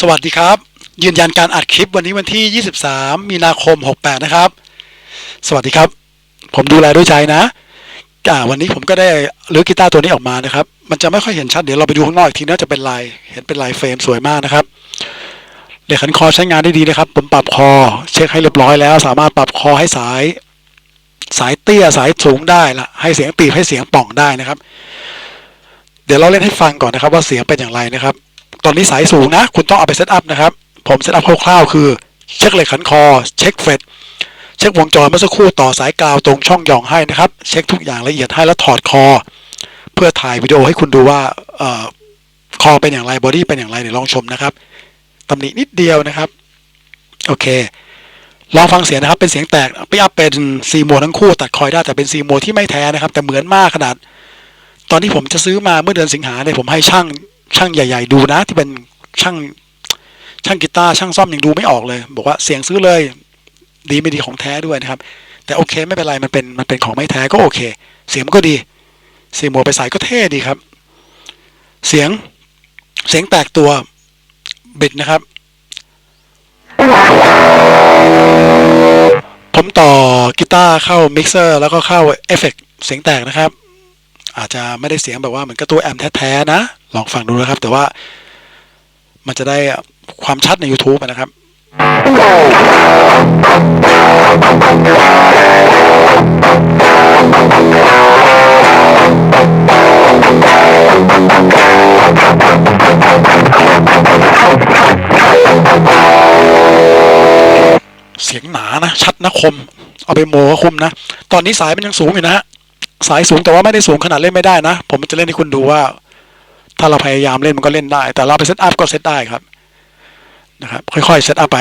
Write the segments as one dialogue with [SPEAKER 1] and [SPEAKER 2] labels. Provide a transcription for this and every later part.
[SPEAKER 1] สวัสดีครับ ยืนยันการอัดคลิปวันนี้วันที่ 23 มีนาคม 68 นะครับ สวัสดีครับ ผมดูแลด้วยใจนะอ่าวันนี้ผมก็ได้รื้อกีตาร์ตัวนี้ออกมานะครับ มันจะไม่ค่อยเห็นชัดเดี๋ยวเราไปดูข้างนอกอีกทีน่าจะเป็นลายเห็นเป็นลายเฟรมสวยมากนะครับเหล็กขันคอใช้งานได้ดีนะครับ ผมปรับคอ เช็คให้เรียบร้อยแล้ว สามารถปรับคอให้สาย สายเตี้ยสายสูงได้ละให้เสียงตีบให้เสียงป่องได้นะครับ เดี๋ยวเราเล่นให้ฟังก่อนนะครับ ว่าเสียงเป็นอย่างไรนะครับ ตอนนี้สายสูงนะ คุณต้องเอาไปเซตอัพนะครับ ผมเซตอัพคร่าวๆ คือเช็คเหล็กขันคอ เช็คเฟดเช็ควงจรเมื่อสักครู่ต่อสายกาวตรงช่องหย่องให้นะครับ เช็คทุกอย่างละเอียดให้แล้วถอดคอ เพื่อถ่ายวิดีโอให้คุณดูว่าออคอเป็นอย่างไรบอดี้เป็นอย่างไรเดี๋ยวลองชมนะครับตำหนินิดเดียวนะครับ โอเค ลองฟังเสียงนะครับ เป็นเสียงแตกไปอัพเป็นซีโมทั้งคู่ตัดคอยได้แต่เป็นซีโมที่ไม่แท้นะครับ แต่เหมือนมากขนาด ตอนที่ผมจะซื้อมาเมื่อเดือนสิงหาเนี่ยผมให้ช่าง ช่างใหญ่ ๆ ดูนะ ที่เป็นช่างช่างกีตาร์ช่างซ่อมยังดูไม่ออกเลย บอกว่าเสียงซื้อเลย ดีไม่ดีของแท้ด้วยนะครับ แต่โอเคไม่เป็นไรมันเป็นมันเป็นของไม่แท้ก็โอเค เสียงมันก็ดีเสียงโมไปใส่ก็เท่ดีครับ เสียงเสียงแตกตัวบิดนะครับ ผมต่อกีตาร์เข้ามิกเซอร์แล้วก็เข้าเอฟเฟกต์เสียงแตกนะครับ อาจจะไม่ได้เสียงแบบว่าเหมือนกับตัวแอมแท้ๆนะ ลองฟังดูนะครับ แต่ว่ามันจะได้ความชัดใน YouTube นะครับเสียงหนานะ ชัดนะคม เอาไปโมก็คุมนะ ตอนนี้สายมันยังสูงอยู่นะฮะ สายสูงแต่ว่าไม่ได้สูงขนาดเล่นไม่ได้นะ ผมจะเล่นให้คุณดูว่า ถ้าเราพยายามเล่นมันก็เล่นได้ แต่เราไปเซตอัพก็เซตได้ครับนะครับ ค่อยๆเซตอัพไป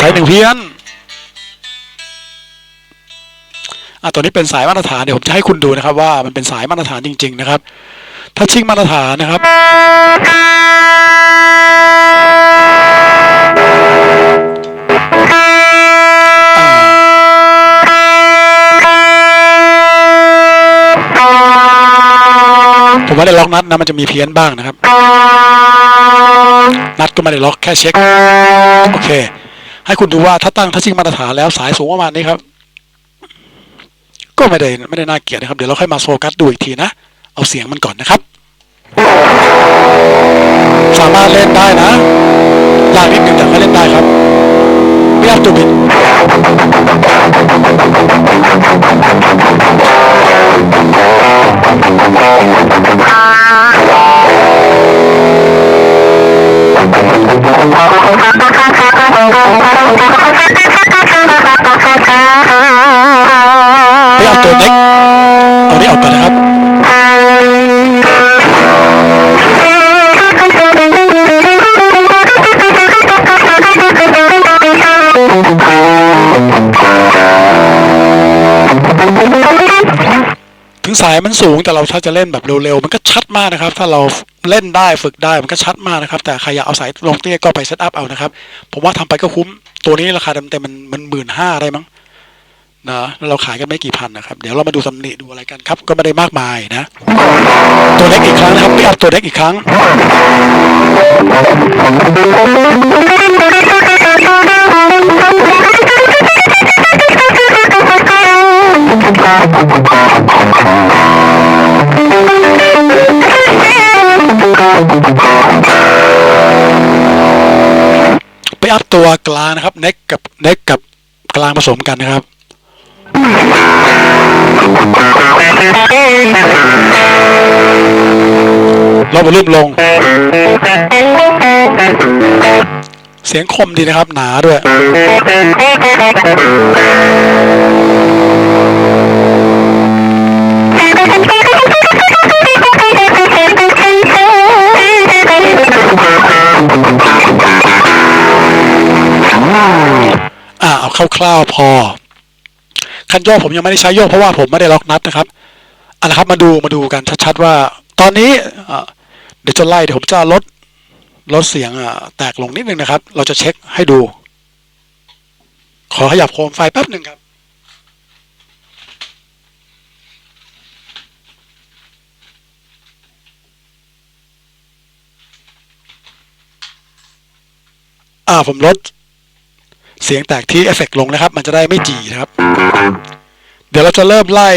[SPEAKER 1] สายหนึ่งเพี้ยนอะตัวนี้เป็นสายมาตรฐานเดี๋ยวผมจะให้คุณดูนะครับว่ามันเป็นสายมาตรฐานจริง ๆ นะครับ ถ้าชิ่งมาตรฐานนะครับ ผมไม่ได้ล็อกนัดนะมันจะมีเพี้ยนบ้างนะครับ นัดก็ไม่ได้ล็อกแค่เช็ค โอเค ให้คุณดูว่าถ้าตั้งถ้าชิ่งมาตรฐานแล้วสายสูงประมาณนี้ครับ ก็ไม่ได้ไม่ได้น่าเกลียดนะครับ เดี๋ยวเราค่อยมาโฟกัสดูอีกทีนะ เอาเสียงมันก่อนนะครับ สามารถเล่นได้นะยากนิดหนึ่งแต่ก็เล่นได้ครับไม่ยากตัวบิดไงสายมันสูงแต่เราถ้าจะเล่นแบบเร็วๆ มันก็ชัดมากนะครับ ถ้าเราเล่นได้ฝึกได้มันก็ชัดมากนะครับ แต่ใครอยากเอาสายลงเตี้ยก็ไปเซตอัพเอานะครับ ผมว่าทำไปก็คุ้ม ตัวนี้ราคาเต็มๆมันมันหมื่นห้าได้มั้งนะเราขายกันไม่กี่พันนะครับ เดี๋ยวเรามาดูตำหนิดูอะไรกันครับ ก็ไม่ได้มากมายนะ ตัวเล็กอีกครั้งนะครับไม่อัพตัวเล็กอีกครั้ง ไปอัพตัวกลางนะครับเน็กกับเน็กกับกลางผสมกันนะครับเราไปรูปลง เสียงคมดีนะครับ หนาด้วยอ่าเอาคร่าวๆพอ คันโยกผมยังไม่ได้ใช้โยกเพราะว่าผมไม่ได้ล็อกนัดนะครับเอาละครับมาดูมาดูกันชัดๆว่า ตอนนี้เดี๋ยวจะไล่เดี๋ยวผมจะลด ลดเสียงแตกลงนิดนึงนะครับ เราจะเช็คให้ดู ขอขยับโคมไฟแป๊บหนึ่งครับอ่าผมลดเสียงแตกที่เอฟเฟกลงนะครับ มันจะได้ไม่จีนะครับ เดี๋ยวเราจะเริ่มไล่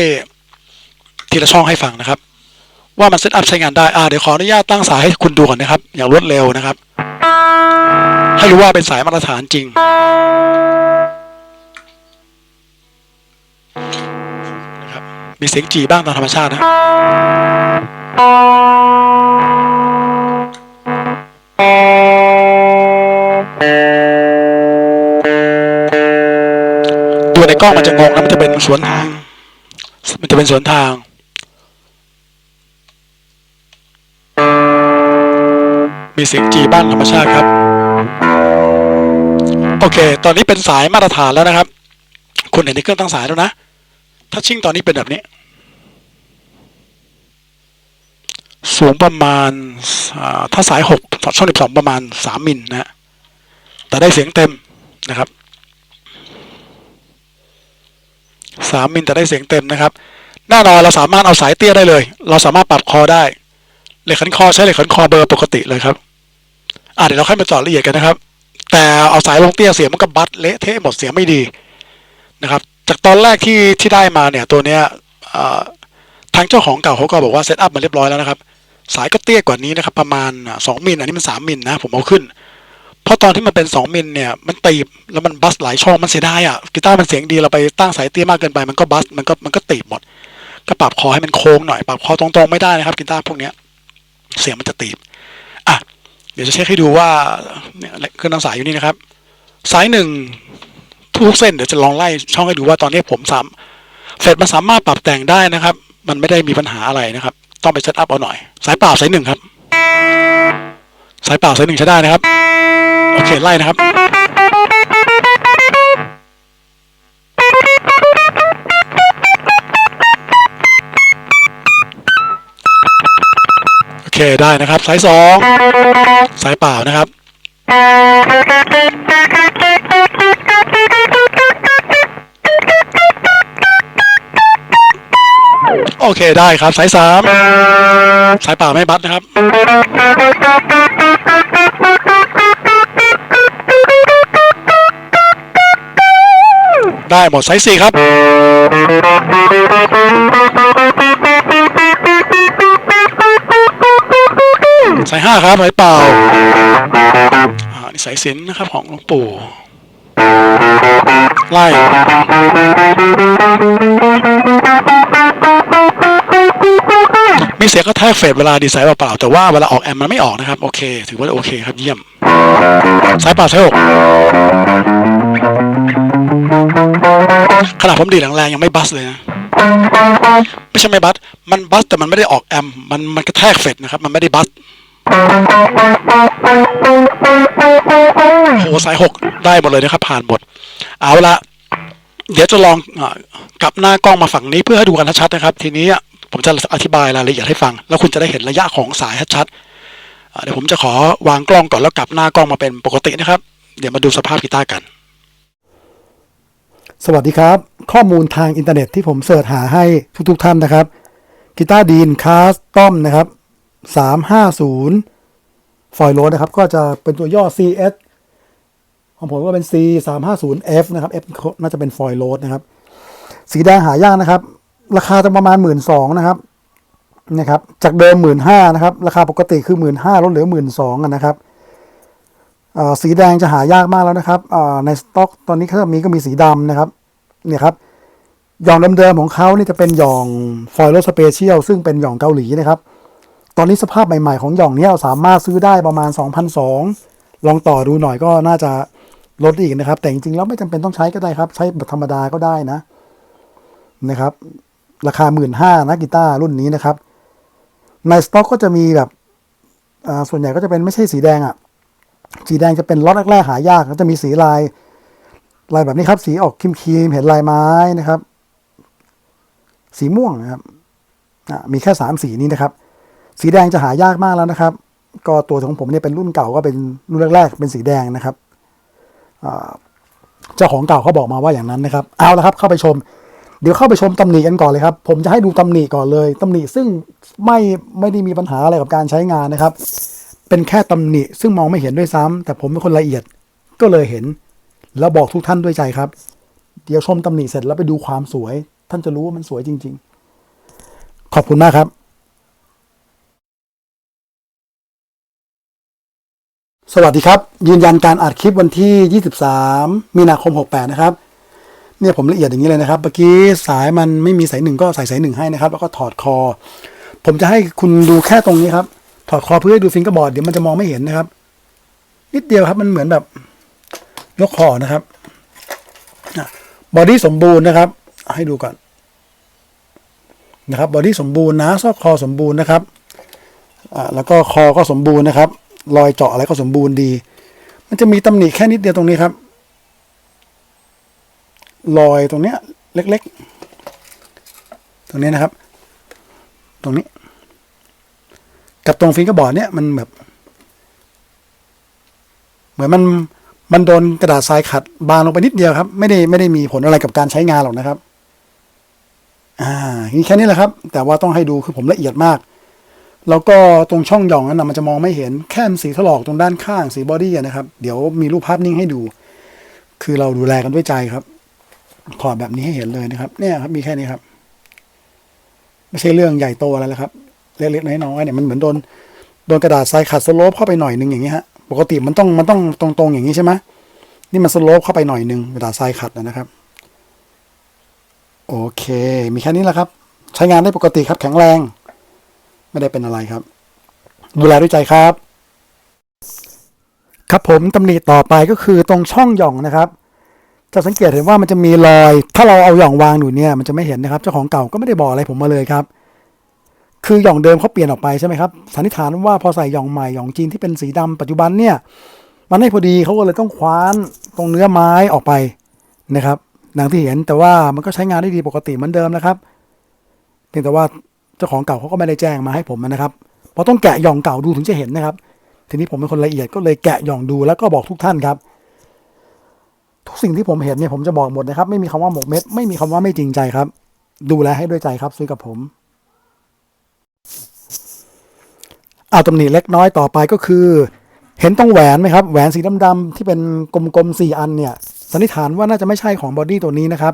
[SPEAKER 1] ทีละช่องให้ฟังนะครับ ว่ามันเซตอัพใช้งานได้อ่าเดี๋ยวขออนุญาตตั้งสายให้คุณดูก่อนนะครับ อย่างรวดเร็วนะครับ ให้รู้ว่าเป็นสายมาตรฐานจริง นะครับ มีเสียงจีบ้างตามธรรมชาตินะดูในกล้องมันจะงงนะมันจะเป็นสวนทาง มันจะเป็นสวนทาง มีเสียงจีบ้างธรรมชาติครับ โอเค ตอนนี้เป็นสายมาตรฐานแล้วนะครับ คุณเห็นในเครื่องตั้งสายแล้วนะถ้าชิ่งตอนนี้เป็นแบบนี้ สูงประมาณถ้าสายหกช่องสิบสองประมาณสามมิลนะแต่ได้เสียงเต็มนะครับสามมิลแต่ได้เสียงเต็มนะครับแน่นอนเราสามารถเอาสายเตี้ยได้เลย เราสามารถปรับคอได้ เหล็กขันคอใช้เหล็กขันคอเบอร์ปกติเลยครับอะเดี๋ยวเราค่อยมาเจอดละเอียดกันนะครับ แต่เอาสายลงเตี้ยเสียงมันก็บัดเละเทะหมดเสียงไม่ดีนะครับ จากตอนแรกที่ที่ได้มาเนี่ยตัวเนี้ยทางเจ้าของเก่าเขาก็บอกว่าเซตอัพมาเรียบร้อยแล้วนะครับ สายก็เตี้ยกว่านี้นะครับ ประมาณอะสองมิลอันนี้มันสามมิลนะผมเอาขึ้น เพราะตอนที่มันเป็นสองมิลเนี่ยมันตีบแล้วมันบัสหลายช่องมันเสียดายอะกีตาร์มันเสียงดีเราไปตั้งสายเตี้ยมากเกินไปมันก็บัสมันก็มันก็ตีบหมด ก็ปรับคอให้มันโค้งหน่อยปรับคอตรงๆไม่ได้นะครับกีตาร์พวกเนี้ย เสียงมันจะตีบอะเดี๋ยวจะเช็คให้ดูว่าเนี่ยเครื่องตั้งสายอยู่นี่นะครับ สายหนึ่งทุกเส้นเดี๋ยวจะลองไล่ช่องให้ดูว่าตอนนี้ผมสามเฟดมันสามารถปรับแต่งได้นะครับ มันไม่ได้มีปัญหาอะไรนะครับ ต้องไปเซตอัพเอาหน่อย สายเปล่าสายหนึ่งครับ สายเปล่าสายหนึ่งใช้ได้นะครับ โอเคไล่นะครับ เคได้นะครับ สายสองสายเปล่านะครับ โอเคได้ครับ สายสามสายเปล่าไม่บัดนะครับได้หมดไซส์สี่ครับ สายห้าครับสายเปล่าอ่านี่สายสินนะครับของหลวงปู่ ไล่มีเสียงกระแทกเฟดเวลาดีไซน์เปล่าๆแต่ว่าเวลาออกแอมมันไม่ออกนะครับ โอเค ถือว่าโอเคครับเยี่ยม สายเปล่าสายหกขนาดผมดีแรงๆยังไม่บัสเลยนะไม่ใช่ไม่บัสมันบัสแต่มันไม่ได้ออกแอมมันมันกระแทกเฟดนะครับ มันไม่ได้บัส โหสายหกได้หมดเลยนะครับ ผ่านหมด เอาละเดี๋ยวจะลองอกลับหน้ากล้องมาฝั่งนี้เพื่อให้ดูกันชัดนะครับ ทีนี้ผมจะอธิบายรายละเอียดให้ฟัง แล้วคุณจะได้เห็นระยะของสายชัดเดี๋ยวผมจะขอวางกล้องก่อนแล้วกลับหน้ากล้องมาเป็นปกตินะครับ เดี๋ยวมาดูสภาพกีตาร์กัน
[SPEAKER 2] สวัสดีครับ ข้อมูลทางอินเทอร์เน็ตที่ผมเสิร์ชหาให้ทุกๆทท่านนะครับกีตาร์ดีนคาสตอมนะครับ 350 ฟอยล์โรดนะครับ ก็จะเป็นตัวย่อ CS ของผมก็เป็น C 350F นะครับ F น่าจะเป็นฟอยล์โรดนะครับ สีแดงหายากนะครับ ราคาจะประมาณ 1 2ื่นนะครับนะครับ จากเดิม 1 5ื่นนะครับ ราคาปกติคือ 1 5ื่นลดเหลือ 1 2ื่นนะครับสีแดงจะหายากมากแล้วนะครับในสต็อกตอนนี้ก็มีก็มีสีดำนะครับ เนี่ยครับหย่องเดิมๆของเขานี่จะเป็นหย่องฟอยล์สเปเชียลซึ่งเป็นหย่องเกาหลีนะครับ ตอนนี้สภาพใหม่ ๆ ของหย่องเนี้ยสามารถซื้อได้ประมาณ 2,002ลองต่อดูหน่อยก็น่าจะลดอีกนะครับ แต่จริงๆแล้วไม่จำเป็นต้องใช้ก็ได้ครับ ใช้แบบธรรมดาก็ได้นะนะครับ ราคา1 5ื่นห้านะกีตาร์รุ่นนี้นะครับ ในสต็อกก็จะมีแบบส่วนใหญ่ก็จะเป็นไม่ใช่สีแดงอะ่ะ สีแดงจะเป็นล็อตแรกๆหายากก็จะมีสีลาย ลายแบบนี้ครับ สีออกครีมๆเห็นลายไม้นะครับ สีม่วงนะครับมีแค่สามสีนี้นะครับ สีแดงจะหายากมากแล้วนะครับ ก็ตัวของผมเนี่ยเป็นรุ่นเก่าก็เป็นรุ่นแรกๆ เป็นสีแดงนะครับเจ้าของเก่าเขาบอกมาว่าอย่างนั้นนะครับ เอาละครับเข้าไปชม เดี๋ยวเข้าไปชมตำหนิกันก่อนเลยครับ ผมจะให้ดูตำหนิก่อนเลยตำหนิซึ่งไม่ไม่ได้มีปัญหาอะไรกับการใช้งานนะครับ เป็นแค่ตำหนิซึ่งมองไม่เห็นด้วยซ้ำแต่ผมเป็นคนละเอียด
[SPEAKER 1] ก็เลยเห็น แล้วบอกทุกท่านด้วยใจครับ เดี๋ยวชมตำหนิเสร็จแล้วไปดูความสวย ท่านจะรู้ว่ามันสวยจริง ๆ ขอบคุณมากครับ สวัสดีครับ ยืนยันการอัดคลิปวันที่ 23 มีนาคม 68 นะครับเนี่ยผมละเอียดอย่างนี้เลยนะครับเมื่อกี้สายมันไม่มีสายหนึ่งก็ใส่สายหนึ่งให้นะครับ แล้วก็ถอดคอ ผมจะให้คุณดูแค่ตรงนี้ครับ ถอดคอเพื่อให้ดูฟิงเกอร์บอร์ดเดี๋ยวมันจะมองไม่เห็นนะครับ นิดเดียวครับมันเหมือนแบบยกคอนะครับบอดี้สมบูรณ์นะครับ ให้ดูก่อนนะครับบอดี้สมบูรณ์นะซอกคอสมบูรณ์นะครับแล้วก็คอก็สมบูรณ์นะครับ รอยเจาะอะไรก็สมบูรณ์ดี มันจะมีตำหนิแค่นิดเดียวตรงนี้ครับ รอยตรงเนี้ย เล็กๆ ตรงนี้นะครับ ตรงนี้ กับตรงฟิงกร์บอร์ดเนี่ยมันแบบเหมือนมันมันโดนกระดาษทรายขัดบางลงไปนิดเดียวครับ ไม่ได้ไม่ได้มีผลอะไรกับการใช้งานหรอกนะครับ อ่านี่แค่นี้แหละครับ แต่ว่าต้องให้ดูคือผมละเอียดมาก แล้วก็ตรงช่องหย่องนั้นนะมันจะมองไม่เห็นแค่สีถลอกตรงด้านข้างสีบอดี้นะครับ เดี๋ยวมีรูปภาพนิ่งให้ดู คือเราดูแลกันด้วยใจครับถอดแบบนี้ให้เห็นเลยนะครับ เนี่ยครับมีแค่นี้ครับ ไม่ใช่เรื่องใหญ่โตอะไรแล้วครับ เล็กๆน้อยๆเนี่ยมันเหมือนโดนโดนกระดาษทรายขัดสโลปเข้าไปหน่อยหนึงอย่างนี้ฮะปกติมันต้องมันต้องตรงๆอย่างนี้ใช่ไหมนี่มันสโลปเข้าไปหน่อยหนึงกระดาษทรายขัดนะครับ โอเค มีแค่นี้แหละครับ ใช้งานได้ปกติครับแข็งแรง ไม่ได้เป็นอะไรครับ ดูแลด้วยใจครับ ครับผมตำหนิต่อไปก็คือตรงช่องหย่องนะครับ จะสังเกตเห็นว่ามันจะมีรอย ถ้าเราเอาหย่องวางอยู่เนี่ย มันจะไม่เห็นนะครับ เจ้าของเก่าก็ไม่ได้บอกอะไรผมมาเลยครับคือหย่องเดิมเขาเปลี่ยนออกไปใช่ไหมครับสันนิษฐานว่าพอใส่หย่องใหม่หย่องจีนที่เป็นสีดำปัจจุบันเนี่ย มันไม่พอดีเขาก็เลยต้องคว้านตรงเนื้อไม้ออกไปนะครับดังที่เห็นแต่ว่ามันก็ใช้งานได้ดีปกติเหมือนเดิมนะครับเพียงแต่ว่า จ้าของเก่าเขาก็ไม่ได้แจ้งมาให้ผมนะครับเพราะต้องแกะหย่องเก่าดูถึงจะเห็นนะครับ ทีนี้ผมเป็นคนละเอียดก็เลยแกะหย่องดูแล้วก็บอกทุกท่านครับ ทุกสิ่งที่ผมเห็นเนี่ยผมจะบอกหมดนะครับ ไม่มีคำว่าหมกเม็ด ไม่มีคำว่าไม่จริงใจครับ ดูแลให้ด้วยใจครับซื้อกับผม เอาตำหนิเล็กน้อยต่อไปก็คือ เห็นตรงแหวนไหมครับแหวนสีดำๆที่เป็นกลมๆสี่อันเนี่ยสันนิษฐานว่าน่าจะไม่ใช่ของบอดี้ตัวนี้นะครับ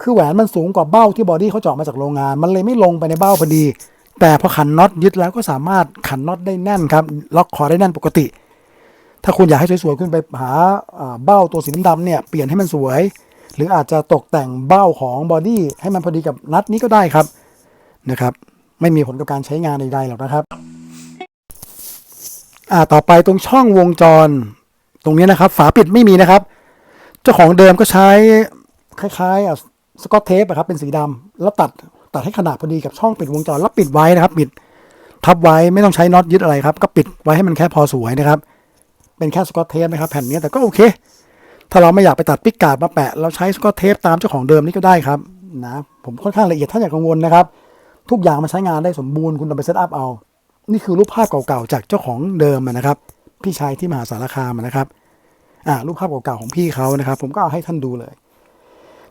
[SPEAKER 1] คือแหวนมันสูงกว่าเบ้าที่บอดี้เขาเจาะมาจากโรงงาน มันเลยไม่ลงไปในเบ้าพอดี แต่พอขันน็อตยึดแล้วก็สามารถขันน็อตได้แน่นครับ ล็อกคอได้แน่นปกติ ถ้าคุณอยากให้สวยๆ คุณไปหาเบ้าตัวสีดำๆเนี่ย เปลี่ยนให้มันสวย หรืออาจจะตกแต่งเบ้าของบอดี้ให้มันพอดีกับนัดนี้ก็ได้ครับ นะครับ ไม่มีผลกับการใช้งานใดๆหรอกนะครับ อ่า ต่อไปตรงช่องวงจร ตรงนี้นะครับ ฝาปิดไม่มีนะครับ เจ้าของเดิมก็ใช้คล้ายๆอะ สกอตเทปอะครับเป็นสีดำแล้วตัดตัดให้ขนาดพอดีกับช่องปิดวงจรแล้วปิดไว้นะครับ ปิดทับไว้ไม่ต้องใช้น็อตยึดอะไรครับ ก็ปิดไว้ให้มันแค่พอสวยนะครับ เป็นแค่สกอตเทปนะครับแผ่นนี้แต่ก็โอเค ถ้าเราไม่อยากไปตัดปิกกาดมาแปะ เราใช้สกอตเทปตามเจ้าของเดิมนี่ก็ได้ครับนะผมค่อนข้างละเอียดถ้าอยากกังวลนะครับ ทุกอย่างมันใช้งานได้สมบูรณ์คุณเอาไปเซตอัพเอา นี่คือรูปภาพเก่าๆจากเจ้าของเดิมนะครับ พี่ชายที่มหาสารคามนะครับอ่ารูปภาพเก่าๆของพี่เขานะครับ ผมก็เอาให้ท่านดูเลย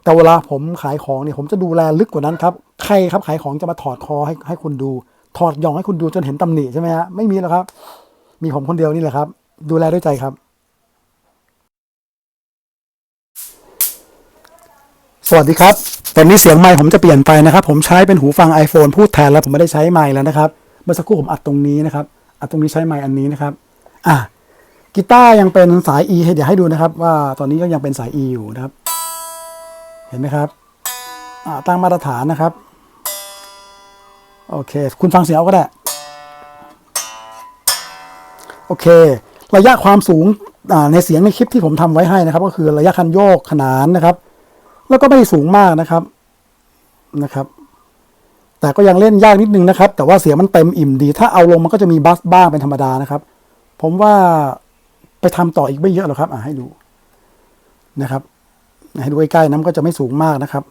[SPEAKER 1] แต่เวลาผมขายของเนี่ยผมจะดูแลลึกกว่านั้นครับ ใครครับขายของจะมาถอดคอให้ให้คุณดู ถอดหยองให้คุณดูจนเห็นตำหนิใช่ไหมฮะ ไม่มีหรอกครับ มีผมคนเดียวนี่แหละครับ ดูแลด้วยใจครับ สวัสดีครับตอนนี้เสียงไมค์ผมจะเปลี่ยนไปนะครับ ผมใช้เป็นหูฟัง iPhone พูดแทนแล้วผมไม่ได้ใช้ไมค์แล้วนะครับ เมื่อสักครู่ผมอัดตรงนี้นะครับ อัดตรงนี้ใช้ไมค์อันนี้นะครับ อะกีตาร์ยังเป็นสาย E ให้เดี๋ยวให้ดูนะครับ ว่าตอนนี้ก็ยังเป็นสาย E อยู่นะครับ เห็นไหมครับตั้งมาตรฐานนะครับ โอเค คุณฟังเสียงเอาก็ได้ โอเค ระยะความสูงในเสียงในคลิปที่ผมทำไว้ให้นะครับ ก็คือระยะคันโยกขนานนะครับ แล้วก็ไม่สูงมากนะครับนะครับ แต่ก็ยังเล่นยากนิดนึงนะครับ แต่ว่าเสียงมันเต็มอิ่มดี ถ้าเอาลงมันก็จะมีบัสบ้างเป็นธรรมดานะครับ ผมว่าไปทำต่ออีกไม่เยอะหรอกครับอะให้ดูนะครับ ให้ดูใกล้ๆน้ำก็จะไม่สูงมากนะครับ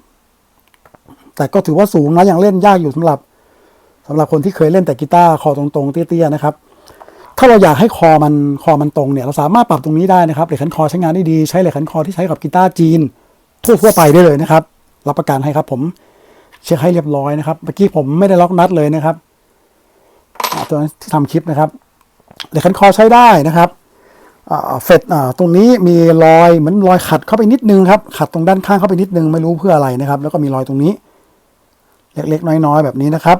[SPEAKER 1] แต่ก็ถือว่าสูงนะยังเล่นยากอยู่สำหรับสำหรับคนที่เคยเล่นแต่กีตาร์คอตรงๆเตี้ยๆนะครับ ถ้าเราอยากให้คอมันคอมันตรงเนี่ยเราสามารถปรับตรงนี้ได้นะครับเหล็กขันคอใช้งานได้ดีใช้เหล็กขันคอที่ใช้กับกีตาร์จีนทั่วๆไปได้เลยนะครับ รับประกันให้ครับผมเช็คให้เรียบร้อยนะครับเมื่อกี้ผมไม่ได้ล็อกนัดเลยนะครับตัวนั้นที่ทำคลิปนะครับเหล็กขันคอใช้ได้นะครับ เฟดตรงนี้มีรอยเหมือนรอยขัดเข้าไปนิดนึงครับ ขัดตรงด้านข้างเข้าไปนิดนึงไม่รู้เพื่ออะไรนะครับ แล้วก็มีรอยตรงนี้ เล็กๆ น้อยๆ แบบนี้นะครับ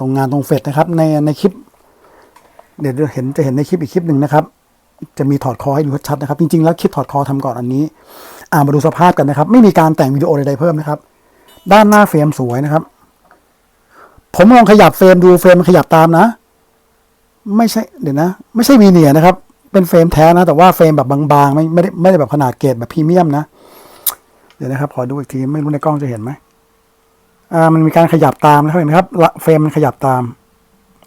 [SPEAKER 1] ตรงงานตรงเฟดนะครับ ในในคลิป เดี๋ยวเห็นจะเห็นในคลิปอีกคลิปหนึ่งนะครับ จะมีถอดคอให้ดูชัดนะครับ จริงๆ แล้วคลิปถอดคอทำก่อนอันนี้ามาดูสภาพกันนะครับ ไม่มีการแต่งวิดีโอใดๆเพิ่มนะครับ ด้านหน้าเฟรมสวยนะครับ ผมลองขยับเฟรมดูเฟรมมันขยับตามนะ ไม่ใช่เดี๋ยวนะ ไม่ใช่วีเนียนะครับ เป็นเฟรมแท้นะ แต่ว่าเฟรมแบบบางๆ ไม่ไม่ได้ไม่ได้แบบขนาดเกรดแบบพรีเมียมนะ เดี๋ยวนะครับ ขอดูอีกทีไม่รู้ในกล้องจะเห็นไหมอ่ามันมีการขยับตามนะครับเห็นไหมครับเฟรมมันขยับตาม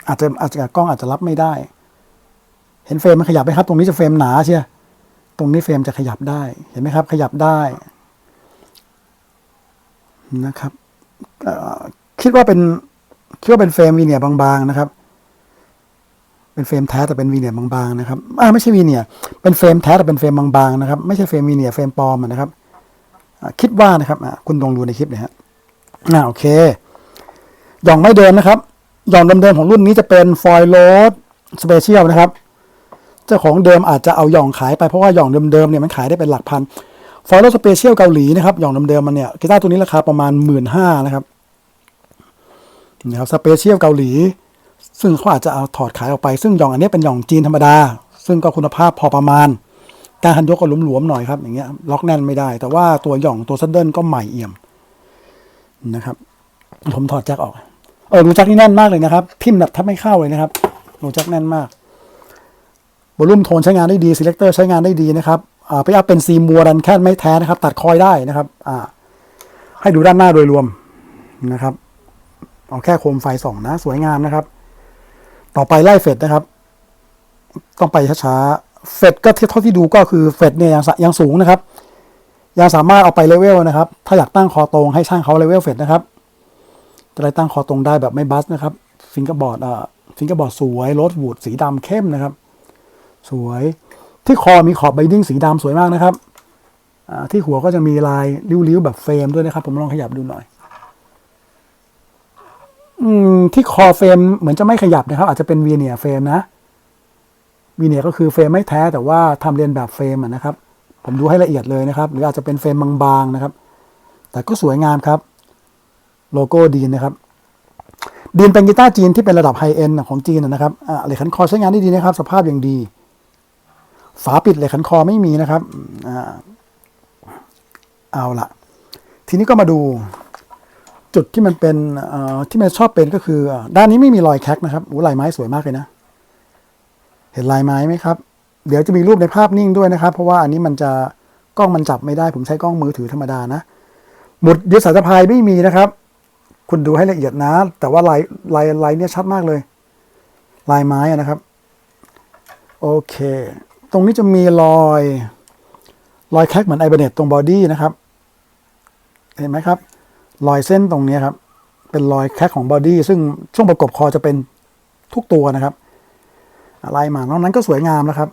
[SPEAKER 1] อาจจะอาจจะกล้องอาจจะรับไม่ได้ เห็นเฟรมมันขยับไหมครับ ตรงนี้จะเฟรมหนาเชียตรงนี้เฟรมจะขยับได้ เห็นไหมครับ ขยับได้นะครับคิดว่าเป็นคิดว่าเป็นเฟรมวีเนียร์บางๆนะครับ เป็นเฟรมแท้แต่เป็นวีเนียร์บางๆนะครับอ่าไม่ใช่วีเนียร์เป็นเฟรมแท้แต่เป็นเฟรมบางๆนะครับ ไม่ใช่เฟรมวีเนียร์เฟรมปลอมนะครับคิดว่านะครับคุณลองดูในคลิปนะฮะอ่าโอเคหย่องไม่เดิมนะครับหย่องเดิมๆของรุ่นนี้จะเป็นฟอยล์โรดสเปเชียลนะครับ เจ้าของเดิมอาจจะเอาหย่องขายไปเพราะว่าหย่องเดิมๆเนี่ยมันขายได้เป็นหลักพันฟอยล์โรดสเปเชียลเกาหลีนะครับหย่องเดิมๆมันเนี่ยกีตาร์ตัวนี้ราคาประมาณหมื่นห้านะครับนะครับสเปเชียลเกาหลี ซึ่งเขาอาจจะเอาถอดขายออกไป ซึ่งหย่องอันนี้เป็นหย่องจีนธรรมดา ซึ่งก็คุณภาพพอประมาณการหันยกก็หลวมๆหน่อยครับอย่างเงี้ยล็อกแน่นไม่ได้ แต่ว่าตัวหย่องตัวซัดเดิลก็ใหม่เอี่ยมนะครับ ผมถอดแจ็คออก เออรูแจ็คนี่แน่นมากเลยนะครับพิมแบบแทบไม่เข้าเลยนะครับรูแจ็คแน่นมากบอลลุ่มโทนใช้งานได้ดี selector ใช้งานได้ดีนะครับอ่าไปอัพเป็นซีมัวดันแค่ไม่แท้นะครับ ตัดคอยได้นะครับอ่าให้ดูด้านหน้าโดยรวมนะครับ เอาแค่โคมไฟส่องนะ สวยงามนะครับ ต่อไปไล่เฟดนะครับ ต้องไปช้าๆเฟดก็เท่าที่ดูก็คือเฟดเนี่ยยังยังสูงนะครับ ยังสามารถเอาไปเลเวลนะครับ ถ้าอยากตั้งคอตรงให้ช่างเขาเลเวลเฟดนะครับ จะได้ตั้งคอตรงได้แบบไม่บัสนะครับ ฟิงเกอร์บอร์ดอ่าฟิงเกอร์บอร์ดสวยโรสวูดสีดำเข้มนะครับ สวยที่คอมีขอบไบดิ้งสีดำสวยมากนะครับอ่าที่หัวก็จะมีลายริ้วๆแบบเฟรมด้วยนะครับ ผมลองขยับดูหน่อย อืมที่คอเฟรมเหมือนจะไม่ขยับนะครับ อาจจะเป็นวีเนียเฟรมนะวีเนียก็คือเฟรมไม่แท้แต่ว่าทำเรียนแบบเฟรมนะครับ ผมดูให้ละเอียดเลยนะครับ หรืออาจจะเป็นเฟรมบางๆนะครับ แต่ก็สวยงามครับ โลโก้ดีนนะครับดีนเป็นกีตาร์จีนที่เป็นระดับไฮเอ็นของจีนนะครับอ่าเหล็กขันคอใช้งานได้ดีนะครับ สภาพอย่างดี ฝาปิดเหล็กขันคอไม่มีนะครับอ่าเอาละทีนี้ก็มาดู จุดที่มันเป็นที่มันชอบเป็นก็คือ ด้านนี้ไม่มีรอยแคกนะครับโอ้ลายไม้สวยมากเลยนะ เห็นลายไม้ไหมครับ เดี๋ยวจะมีรูปในภาพนิ่งด้วยนะครับ เพราะว่าอันนี้มันจะกล้องมันจับไม่ได้ ผมใช้กล้องมือถือธรรมดานะ หมุดยึดสายสะพายไม่มีนะครับ คุณดูให้ละเอียดนะ แต่ว่าลายลายลายเนี่ยชัดมากเลย ลายไม้นะครับ โอเค ตรงนี้จะมีรอย รอยแคกเหมือนไอเบเนตตรงบอดี้นะครับ เห็นไหมครับ รอยเส้นตรงนี้ครับ เป็นรอยแคกของบอดี้ซึ่งช่วงประกบคอจะเป็นทุกตัวนะครับลายหมานอกนั้นก็สวยงามนะครับ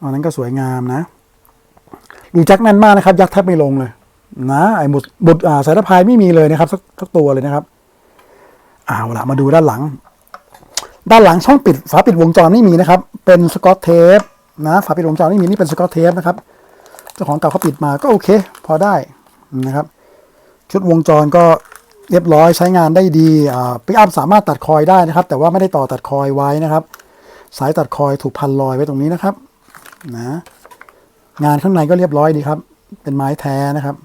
[SPEAKER 1] นอกนั้นก็สวยงามนะดูจ็คแน่นมากนะครับ ยักษ์แทบไม่ลงเลยนะไอ้หมุดบุดสายสะพายไม่มีเลยนะครับสักสักตัวเลยนะครับเอาละมาดูด้านหลัง ด้านหลังช่องปิดฝาปิดวงจรไม่มีนะครับ เป็นสกอตเทปนะฝาปิดวงจรไม่มีนี่เป็นสกอตเทปนะครับเจ้าของเก่าเขาปิดมาก็โอเค พอได้นะครับ ชุดวงจรก็เรียบร้อยใช้งานได้ดีปิกอัพสามารถตัดคอยได้นะครับ แต่ว่าไม่ได้ต่อตัดคอยไว้นะครับ สายตัดคอยถูกพันลอยไว้ตรงนี้นะครับนะงานข้างในก็เรียบร้อยดีครับ เป็นไม้แท้นะครับ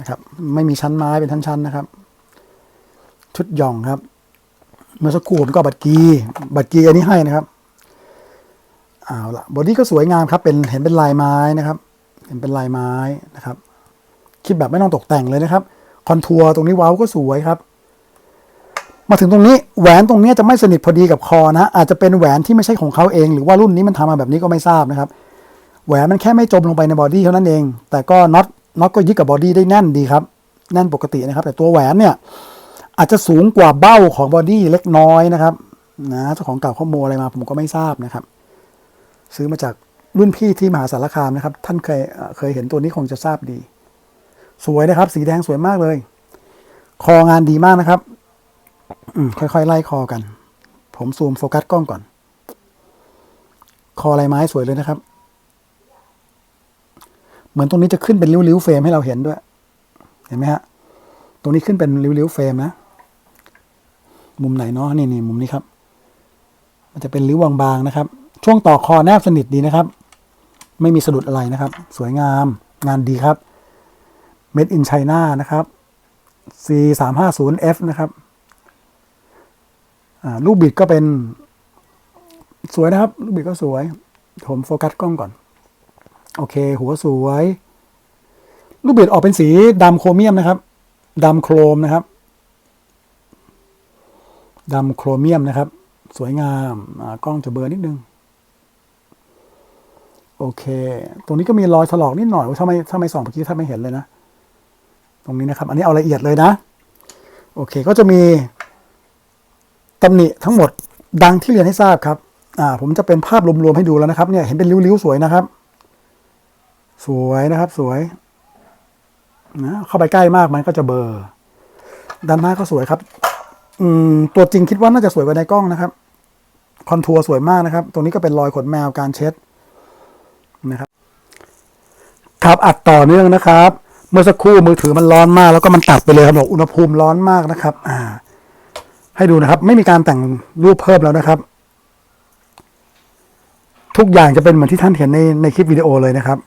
[SPEAKER 1] นะครับ ไม่มีชั้นไม้เป็นชั้นๆนะครับ ชุดหย่องครับ เมื่อสักครู่ผมก็บัตรกีบัตรกีอันนี้ให้นะครับเอาละบอดี้ก็สวยงามครับ เป็นเห็นเป็นลายไม้นะครับ เห็นเป็นลายไม้นะครับ คิดแบบไม่ต้องตกแต่งเลยนะครับ คอนทัวร์ตรงนี้ว้าวก็สวยครับ มาถึงตรงนี้แหวนตรงนี้จะไม่สนิทพอดีกับคอนะ อาจจะเป็นแหวนที่ไม่ใช่ของเขาเอง หรือว่ารุ่นนี้มันทำมาแบบนี้ก็ไม่ทราบนะครับ แหวนมันแค่ไม่จมลงไปในบอดี้เท่านั้นเอง แต่ก็น็อตน็อตก็ยึดกับบอดี้ได้แน่นดีครับ แน่นปกตินะครับ แต่ตัวแหวนเนี่ยอาจจะสูงกว่าเบ้าของบอดี้เล็กน้อยนะครับนะเจ้าของเก่าข้อมูลอะไรมาผมก็ไม่ทราบนะครับ ซื้อมาจากรุ่นพี่ที่มหาสารคามนะครับ ท่านเคยเคยเห็นตัวนี้คงจะทราบดี สวยนะครับ สีแดงสวยมากเลย คองานดีมากนะครับค่อยๆไล่คอกัน ผมซูมโฟกัสกล้องก่อน คอลายไม้สวยเลยนะครับ เหมือนตรงนี้จะขึ้นเป็นริ้วๆเฟรมให้เราเห็นด้วย เห็นไหมฮะ ตรงนี้ขึ้นเป็นริ้วๆเฟรมนะ มุมไหนเนาะนี่นี่มุมนี้ครับ มันจะเป็นริ้วบางๆนะครับ ช่วงต่อคอแนบสนิทดีนะครับ ไม่มีสะดุดอะไรนะครับ สวยงาม งานดีครับ Made in China นะครับ C 3 5 0 F นะครับลูกบิดก็เป็น สวยนะครับ ลูกบิดก็สวย ผมโฟกัสกล้องก่อน โอเค หัวสวย ลูกบิดออกเป็นสีดำโครเมียมนะครับดำโครมนะครับดำโครเมียมนะครับ สวยงามกล้องจะเบอร์นิดนึง โอเค ตรงนี้ก็มีรอยถลอกนิดหน่อยถ้าไม่ถ้าไมสองเมื่อกี้ถ้าไม่เห็นเลยนะ ตรงนี้นะครับ อันนี้เอาละเอียดเลยนะ โอเค ก็จะมีตำหนิทั้งหมดดังที่เรียนให้ทราบครับ อ่า ผมจะเป็นภาพรวมๆให้ดูแล้วนะครับ เนี่ย เห็นเป็นริ้วๆ สวยนะครับ สวยนะครับ สวย นะ เข้าไปใกล้มากมันก็จะเบอร์ด้านหน้าก็สวยครับ อืม ตัวจริงคิดว่าน่าจะสวยกว่าในกล้องนะครับ คอนทัวร์สวยมากนะครับ ตรงนี้ก็เป็นรอยขนแมวการเช็ดนะครับ ครับ อัดต่อเนื่องนะครับ เมื่อสักครู่มือถือมันร้อนมาก แล้วก็มันตัดไปเลยครับบอกอุณหภูมิร้อนมากนะครับ อ่า ให้ดูนะครับ ไม่มีการแต่งรูปเพิ่มแล้วนะครับ ทุกอย่างจะเป็นเหมือนที่ท่านเห็นในในคลิปวิดีโอเลยนะครับ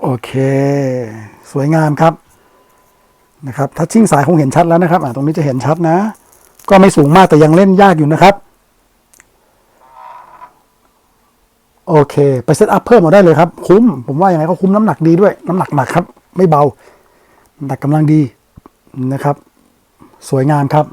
[SPEAKER 1] โอเค สวยงามครับนะครับถ้าชิ่งสายคงเห็นชัดแล้วนะครับอ่าตรงนี้จะเห็นชัดนะ ก็ไม่สูงมากแต่ยังเล่นยากอยู่นะครับ โอเค ไปเซตอัพเพิ่มมาได้เลยครับ คุ้ม ผมว่ายังไงก็คุ้มน้ำหนักดีด้วย น้ำหนักหนักครับ ไม่เบาหนักกำลังดีนะครับ สวยงามครับ